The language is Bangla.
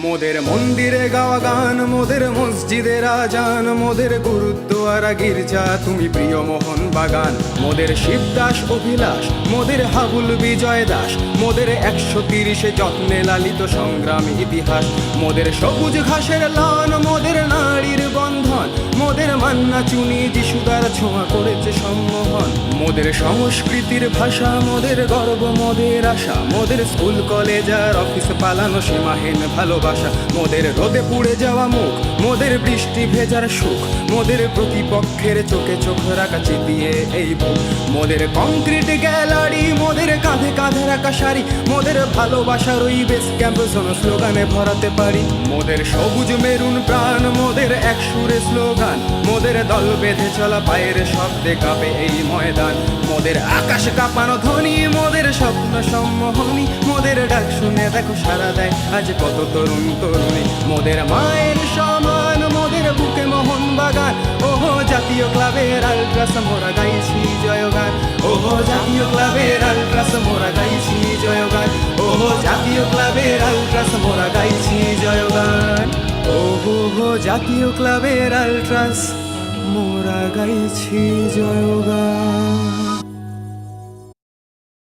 মোদের মন্দিরে গাওয়া গান, মোদের মসজিদের আজান মোদের গুরুদ্বারা গির্জা, তুমি প্রিয় মোহন বাগান। মোদের শিবদাস অভিলাষ, মোদের হাবুল বিজয় দাস, মোদের একশো তিরিশে যত্নে লালিত সংগ্রাম ইতিহাস। মোদের সবুজ ঘাসের লান, মোদের নারীর বন্ধন, মোদের মান্না চুনি যিশুদার ছোঁয়া মোদের সংস্কৃতির ভাষা, মোদের গর্ব, মোদের আশা, মোদের স্কুল, কলেজ আর অফিস পালানো সীমাহীন ভালোবাসা। মোদের রোদে পুড়ে যাওয়া মুখ, মোদের বৃষ্টি ভেজার সুখ, মোদের প্রতিপক্ষের চোখে চোখ রাখা চিতিয়ে এই বুক। মোদের কংক্রিট গ্যালারি, মোদের কাঁধে কাঁধে রাখা শাড়ি, মোদের ভালোবাসার ওই বেস ক্যাম্প স্লোগানে ভরাতে পারি। মোদের সবুজ মেরুন প্রাণ, মোদের এক মোদের দল বেঁধে চলা পায়ের শব্দে কাঁপে এই ময়দান। মোদের আকাশ কাঁপানো ধ্বনি, মোদের স্বপ্ন সম্মোহনী, মোদের ডাক শুনে দেখো সারা দেয় আজ কত তরুণ তরুণী। মোদের মায়ের সমান, মোদের বুকে মোহন বাগান। ওহো, জাতীয় ক্লাবের আলট্রাস, মোরা গাইছি জয়গান। ওহো, জাতীয় ক্লাবের আলট্রাস, মোরা গাইছি জয়গান। ওহো, জাতীয় ক্লাবের আলট্রাস, মোরা গাইছি জাতীয় ক্লাবের আলট্রাস মোরা গাইছি জয়গান।